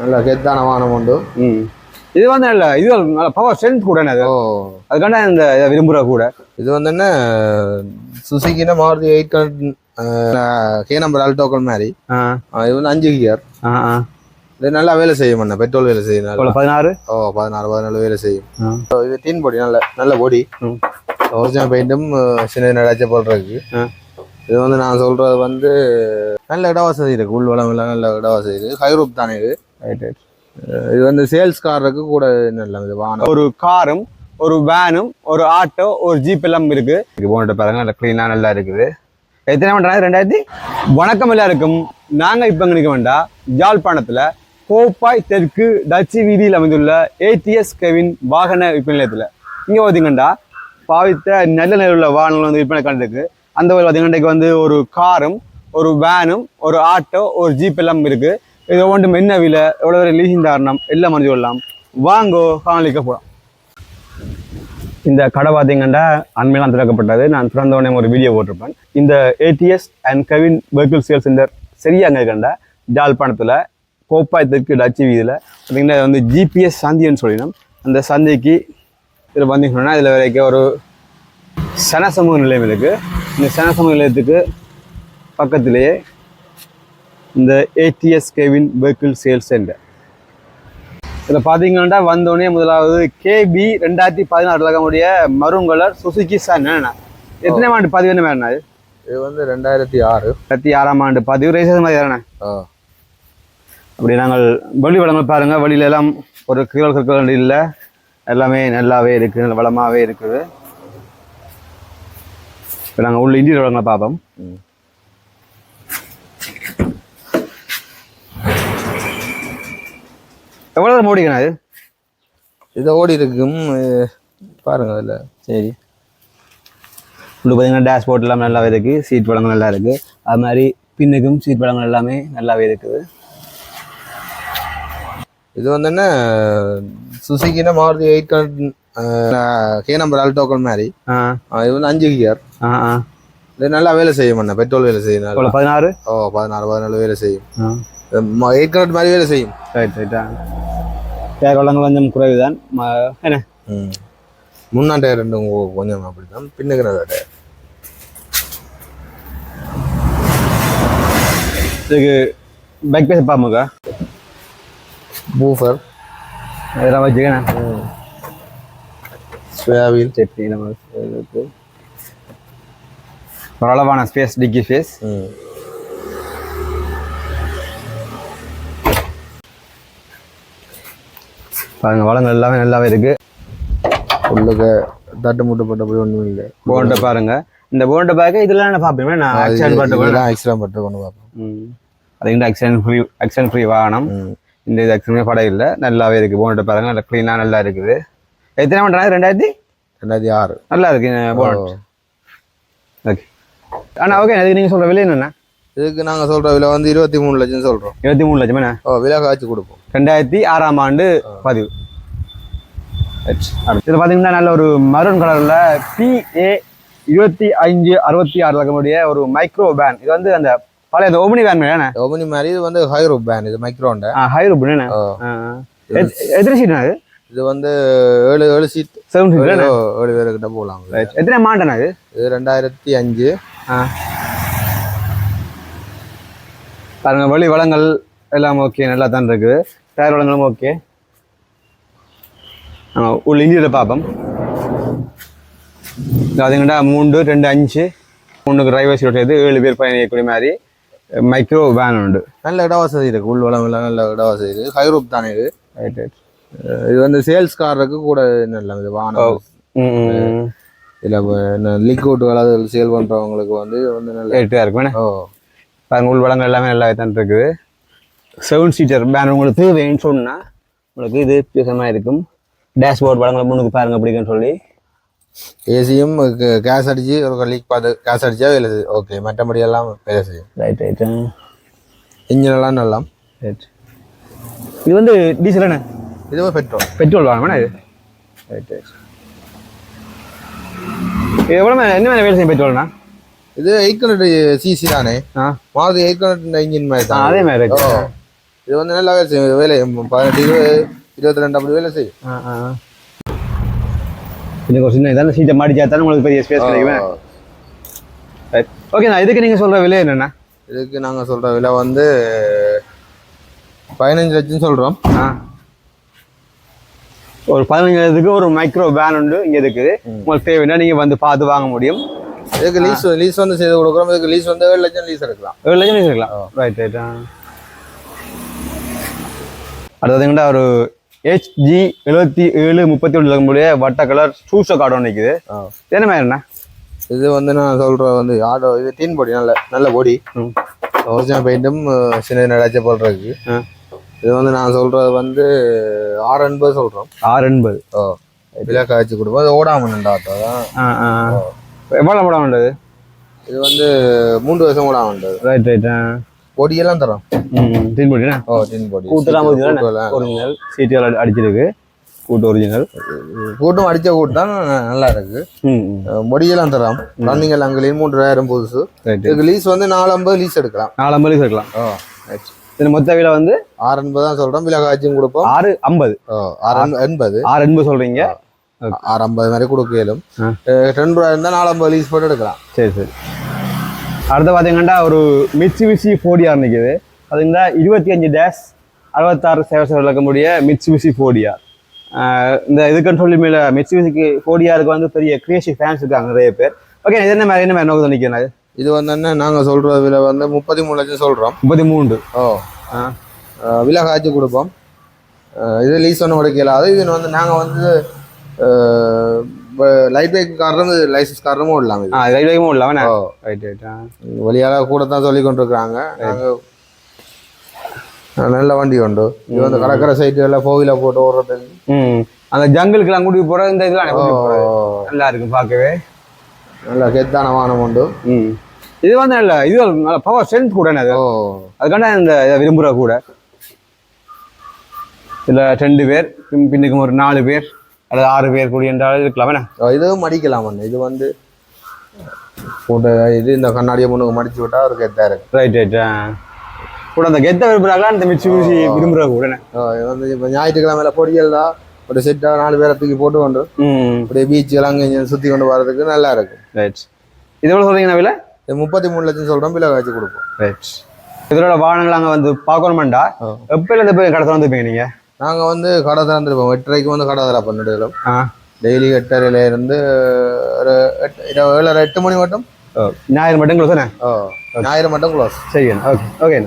நல்ல கெத்தான வாகனம் உண்டு. இது வந்து நல்ல இது நல்ல பவர் ஸ்ட்ரென்த் கூட அது? அதுக்காண்ட இந்த இதை விரும்புகிற கூட. இது வந்து என்ன சுசுக்கின மாருதி எயிட் கே நம்பர் அல்டோக்கல் மாதிரி. இது வந்து அஞ்சு கியர் இது நல்லா வேலை செய்யும் அண்ணா பெட்ரோல் வேலை செய்யும் பதினாறு? ஓ பதினாறு பதினாலு வேலை செய்யும். இது டீன் பொடி நல்ல நல்ல பொடி. ஒரிஜினல் பெயிண்ட்டும் சின்ன சின்ன அடைச்ச போல் இருக்கு. இது வந்து நான் சொல்றது வந்து நல்ல இடவசதி இருக்கு உள்வளம் எல்லாம் நல்ல இடவசதி இருக்கு. ஹைரூப் தானே இது. ரைட் ரைட் அஹ் இது வந்து சேல்ஸ் காருக்கு கூட நல்ல இது வாகனம் ஒரு காரும் ஒரு வேனும் ஒரு ஆட்டோ ஒரு ஜீப் எல்லாம் இருக்கு. போன்ற பாருங்க நல்ல க்ளீனாக நல்லா இருக்குது. எத்தனை பண்ணுறாங்க ரெண்டாயிரத்தி? வணக்கம் எல்லாருக்கும். நாங்கள் இப்போ நிற்க வேண்டாம் யாழ்ப்பாணத்தில் கோப்பாய் தெற்கு டச்சு வீதியில் அமைந்துள்ள ஏடிஎஸ் கெவின் வாகன விற்பனை நிலையத்தில். இங்கே பார்த்தீங்கன்னா பாவித்த நல்ல நிலையில் வாகனங்கள் வந்து விற்பனை கண்டிருக்கு. அந்த வகையில் பார்த்தீங்கன்னா வந்து ஒரு காரும் ஒரு வேனும் ஒரு ஆட்டோ ஒரு ஜீப் எல்லாம் இருக்கு. இது ஒன்று என்ன விலை எவ்வளோ வரை லீசிங் தாரணம் எல்லாம் மறைஞ்சு கொள்ளலாம். வாங்கோ காணொலிக்க போகலாம் இந்த கடை பார்த்தீங்கன்னா அண்மையெல்லாம் திறக்கப்பட்டது. நான் திறந்த உடனே ஒரு வீடியோ போட்டிருப்பேன். இந்த ADS and Kavin vehicle sale centre சரியா அங்கே கண்ட ஜாழ்ப்பாணத்தில் கோப்பாய் தெற்கு டச்சு வீதியில். பார்த்தீங்கன்னா வந்து ஜிபிஎஸ் சந்தின்னு சொல்லினோம் அந்த சந்தைக்கு இதில் பார்த்தீங்கன்னா இதில் வரைக்கும் ஒரு சனசமூக நிலையம் இருக்குது இந்த சனசமூக நிலையத்துக்கு பக்கத்திலேயே இந்த ADS Kevin vehicle sale centre இதில் பார்த்தீங்கன்னா வந்தோடனே முதலாவது கேபி ரெண்டாயிரத்தி பதினாறு ரகமுடைய மரூன் கலர் சுசுகி சான் என்னண்ணா எத்தனை ஆண்டு பதிவு என்ன வேணா இது? இது வந்து ரெண்டாயிரத்தி ஆறு. ரெண்டாயிரத்தி ஆறாம் ஆண்டு பதிவு. ரேசன் மாதிரி தானே. அப்படி நாங்கள் வெளி வளங்கள் பாருங்கள் வெளியில எல்லாம் ஒரு கீழ் கற்கள் இல்லை. எல்லாமே நல்லாவே இருக்குது நல்ல வளமாகவே இருக்குது. இப்போ நாங்கள் உள்ள இந்திய வளங்களை பார்ப்போம். எவ்வளோ நேரம் ஓடிக்கணும் அது? இது ஓடி இருக்கும் அஹ் பாருங்க அதில். சரி. உள்ள பார்த்தீங்கன்னா டேஷ்போர்ட் எல்லாம் நல்லாவே இருக்குது சீட் பழங்கள் நல்லா இருக்குது அது மாதிரி பின்னுக்கும் சீட் பழங்கள் எல்லாமே நல்லாவே இருக்குது. இது வந்து என்ன சுசுக்கின மாருதி எயிட் கே நம்பர் அல்டோக்கல் மாதிரி. இது வந்து அஞ்சு கியர் இது நல்லா வேலை செய்யும் அண்ணா பெட்ரோல் வேலை செய்யும் பதினாறு? ஓ பதினாறு பதினாலு வேலை செய்யும். கனெக்ட் மாதிரி வேலை செய்யும் ரைட் ரைட்டா டயர் வளங்கள் கொஞ்சம் குறைவு தான் என்ன ம் முன்னாடி டயர் ரெண்டும் கொஞ்சம் அப்படி தான் பின்னுக்கு நல்ல டயர் இதுக்கு பைக் பேச பாமுக்கா பூஃபர் இதெல்லாம் வச்சுக்கண்ணா ஸ்வேவில் சட்னி நம்ம அளவான ஸ்பேஸ் டிக்கி ஸ்பேஸ் ம் பாருங்க வளங்கள் எல்லாமே நல்லாவே இருக்கு. உள்ளுக்கு தட்டு முட்டு போட்ட போய் ஒன்றும் இல்லை. போன்ட பாருங்க. இந்த போன்ட பேக்கை இதெல்லாம் நான் பார்ப்பேன் நான் ஆக்சிடென்ட் பாட்டு எக்ஸ்ட்ரா பட்டு கொண்டு பார்ப்போம் ம். அதுக்கிட்ட ஆக்சிடென்ட் ஃப்ரீ ஆக்சிடென்ட் ஃப்ரீ வாகனம். இந்த இது ஆக்சிடென்ட் படம் இல்லை. நல்லாவே இருக்குது போனட் பாருங்க நல்லா க்ளீனாக நல்லா இருக்குது. எத்தனை பண்ணுறாங்க ரெண்டாயிரத்தி? ரெண்டாயிரத்தி ஆறு. நல்லா இருக்கு போனட் ஓகே அண்ணா ஓகே அதுக்கு நீங்கள் சொல்கிற விலை என்னண்ணா? இதுக்கு நாங்கள் சொல்கிற விலை வந்து இருபத்தி மூணு லட்சம் சொல்கிறோம் இருபத்தி மூணு லட்சம் என்ன? ஓ விலை காய்ச்சி கொடுப்போம். ரெண்டாயிரத்தி ஆறாம் ஆண்டு பதிவு. இதில் பார்த்தீங்கன்னா நல்ல ஒரு மரூன் கலரில் பிஏ இருபத்தி அஞ்சு அறுபத்தி ஆறு ரகமுடைய ஒரு மைக்ரோ வேன் இது வந்து அந்த பழைய அந்த ஓமினி வேன் என்ன ஒமினி மாதிரி இது வந்து ஹைரோ பேன் இது மைக்ரோண்ட ஹைரூப் என்ன. எத்தனை சீட்ண்ணா அது? இது வந்து ஏழு ஏழு சீட் செவன் சீட் ஏழு ஏழு பேருக்கிட்ட போகலாம். எத்தனை மாண்டண்ணா இது இது ரெண்டாயிரத்தி அஞ்சு. பாருங்க வழி வளங்கள் எல்லாம் ஓகே நல்லா தான் இருக்குது. டயர் வளங்களும் ஓகே உள்ள இந்தியில் பார்ப்போம் அதுங்கடா மூன்று ரெண்டு அஞ்சு மூணுக்கு டிரைவர் சீட் இது ஏழு பேர் பயணிக்கக்கூடிய மாதிரி மைக்ரோ வேன் உண்டு நல்ல இடவசதி இருக்கு உள் வளம் எல்லாம் நல்ல இடவசதி இருக்கு ஹைரூப் தானே இது ரைட் ரைட் இது வந்து சேல்ஸ் காரருக்கு கூட நல்ல இது வாகனம் ம் இதில் லிக்விட் கலர் சேல் பண்ணுறவங்களுக்கு வந்து இது வந்து நல்ல ரைட்டாக இருக்கு வேணா ஓ பாருங்க உள் வளங்கள் எல்லாமே நல்லா தான் இருக்குது செவன் சீட்டர் பேன் உங்களுக்கு தேவைன்னு சொன்னா உங்களுக்கு இது பிசமாக இருக்கும். டேஷ்போர்ட் வளங்களை முன்னுக்கு பாருங்க பிடிக்குன்னு சொல்லி. ஏசியும் கேஸ் அடிச்சு ஒரு லீக் பார்த்து கேஸ் அடிச்சா வேலை செய்யும் ஓகே மற்றபடி எல்லாம் வேலை செய்யும். ரைட் ரைட் இன்ஜின் எல்லாம் நல்லா. ரைட் இது வந்து டீசல் என்ன? இதுவே பெட்ரோல் பெட்ரோல் வாங்கணும் இது? ரைட் ரைட் இது எவ்வளோ என்ன மாதிரி வேலை செய்யும் பெட்ரோல்னா இது எயிட் ஹண்ட்ரட் சிசி தானே. ஆ. மாறுதி எயிட் ஹண்ட்ரட் இன்ஜின் மாதிரி தான். அதே மாதிரி இது வந்து நல்லா வேலை செய்யும் வேலை பதினெட்டு இருபது இருபத்தி ரெண்டு அப்படி வேலை செய்யும். ஆ ஆ. இன்னைக்கு ஒரு சின்ன இதான சீட்டை மாடிச்சா தானே உங்களுக்கு பெரிய ஸ்பேஸ் கிடைக்குமே? ஓகே நான் இதுக்கு நீங்கள் சொல்கிற விலை என்னென்ன இதுக்கு நாங்கள் சொல்கிற விலை வந்து பதினஞ்சு லட்சம் சொல்கிறோம் ஒரு பதினஞ்சாயிரத்துக்கு ஒரு மைக்ரோ வேன் உண்டு இங்கே இருக்குது. உங்களுக்கு தேவைன்னா நீங்கள் வந்து பார்த்து வாங்க முடியும். இதுக்கு லீஸ் லீஸ் வந்து செய்து கொடுக்குறோம். இதுக்கு லீஸ் வந்து ஏழு லட்சம் லீஸ் எடுக்கலாம். ஏழு லட்சம் இருக்கலாம் ரைட் ரைட் அடுத்ததுங்கடா ஒரு ஹெச்ஜி எழுபத்தி ஏழு முப்பத்தி ஒன்று இருக்கக்கூடிய வட்ட கலர் சூச கார்டு நிற்குது என்ன மாதிரி என்ன இது வந்து நான் சொல்கிற வந்து ஆடோ இது டீன் பொடி நல்ல நல்ல பொடி. ஒரிஜினல் பெயிண்ட்டும் சின்ன நடாச்ச போடுறதுக்கு ஆ. இது வந்து நான் சொல்கிறது வந்து ஆறு எண்பது சொல்கிறோம் ஆறு எண்பது ஓ விலை காய்ச்சி கொடுப்போம். அது ஓடாம ஆட்டோ தான் எவ்வளோ படம் வேண்டது இது வந்து மூன்று வருஷம் ஓடாம ரைட் ரைட் ஆ. பொடியெல்லாம் தரோம். ம் தீன்? போட்டினா ஓ டீன் பொடி கூட்டுலாம் ஒரிஜினல் சீட்டுகள் அடிச்சிருக்கு. கூட்டு ஒரிஜினல் கூட்டும் அடிச்ச கூட்டு தான் நல்லா இருக்கு. பொடியெல்லாம் தரோம். ரன்னிங் அங்கேயும் மூன்றாயிரம் புதுசு. இதுக்கு லீஸ் வந்து நாலு ஐம்பது லீஸ் எடுக்கலாம். நாலு ஐம்பது இருக்கலாம் ஓ இது மொத்த விலை வந்து? ஆறு எண்பது தான் சொல்கிறோம் விலை காய்ச்சும் கொடுப்போம். ஆறு ஐம்பது. ஓ ஆறு எண்- எண்பது. ஆறு எண்பது சொல்கிறீங்க ஆறு ஐம்பது மாதிரி கொடுக்க இயலும். ரெண்டு ரூபா இருந்தால் நாலு ஐம்பது லீஸ் போட்டு எடுக்கலாம். சரி சரி. அடுத்து பார்த்தீங்கன்னா ஒரு மிட்சி விசி ஃபோடியார் நிற்குது அதுங்களா இருபத்தி அஞ்சு டேஷ் அறுபத்தாறு சேவை இருக்கக்கூடிய மிட்சி விசி ஃபோடியார் இந்த இதுக்குன்னு சொல்லி மேலே மிட்சி விசிக்கு ஃபோடியாருக்கு வந்து பெரிய கிரியேஷன் ஃபேன்ஸ் இருக்காங்க நிறைய பேர். ஓகே இது என்ன மாதிரி என்ன மாதிரி நோக்கம் நிற்கிறேன் இது வந்து என்ன நாங்கள் சொல்கிற விலை வந்து முப்பத்தி மூணு லட்சம் சொல்கிறோம் முப்பத்தி மூன்று. ஓ விலை காய்ச்சி கொடுப்போம். இது லீஸ் ஒன்றும் உடைக்கலாது இது வந்து நாங்கள் வந்து லைட் பைக் காரணம் லைசன்ஸ் காரணமும் இது. ஆ ரைட் வைக்கும் இல்லாமல் ஓ. ரைட் ரைட் வழியால கூட தான் சொல்லி கொண்டிருக்கிறாங்க. நல்ல வண்டி உண்டு. இது வந்து கடற்கரை சைட்டுகளில் கோவில போட்டு ஓடுறதுக்கு ம். அந்த ஜங்கிளுக்கெல்லாம் கூட்டிட்டு போகிற இந்த இதெல்லாம் நல்லா இருக்கும் பார்க்கவே. நல்ல கெத்தான வாகனம் உண்டு. இது வந்து நல்ல இது நல்ல பவர் ஸ்ட்ரென்த் கூட அது? அதுக்காண்ட இந்த இதை விரும்புகிற கூட. இதில் ரெண்டு பேர் பின் பின்னுக்கு ஒரு நாலு பேர். அல்லது ஆறு பேர் கூடி என்றாலும் இருக்கலாம். என்ன? இதுவும் மடிக்கலாம் இது வந்து போட்டு இது இந்த கண்ணாடியை முன்னுக்கு மடிச்சு விட்டா ஒரு கெத்தா இருக்கு. ரைட் ரைட் கூட அந்த கெத்த விரும்புகிறாங்களா இந்த மிச்சி ஊசி விரும்புகிற கூட வந்து இப்போ ஞாயிற்றுக்கிழமையில பொடியல் தான். ஒரு செட்டாக நாலு பேரை தூக்கி போட்டு கொண்டு அப்படியே பீச்சுக்கெல்லாம் அங்கே சுற்றி கொண்டு வர்றதுக்கு நல்லா இருக்கும். ரைட் இது எவ்வளோ சொல்கிறீங்க விலை? இது முப்பத்தி மூணு லட்சம் சொல்கிறோம் பிள்ளை காய்ச்சி கொடுப்போம். ரைட் இதோட வாகனங்கள் அங்கே வந்து பார்க்கணுமெண்டா? ஓ. எப்போல இந்த போய் கடை திறந்துப்பீங்க நீங்கள் நாங்கள் வந்து கடை திறந்துருப்போம். எட்டரைக்கு வந்து கடை திற பண்ணிடுவோம் ஆ. டெய்லி எட்டரையில இருந்து ஒரு எட்டு ஏழரை எட்டு மணி மட்டும்? ஞாயிறு மட்டும் க்ளோஸ் தானே? ஓ. ஞாயிறு மட்டும் க்ளோஸ் சரி ஓகே ஓகே.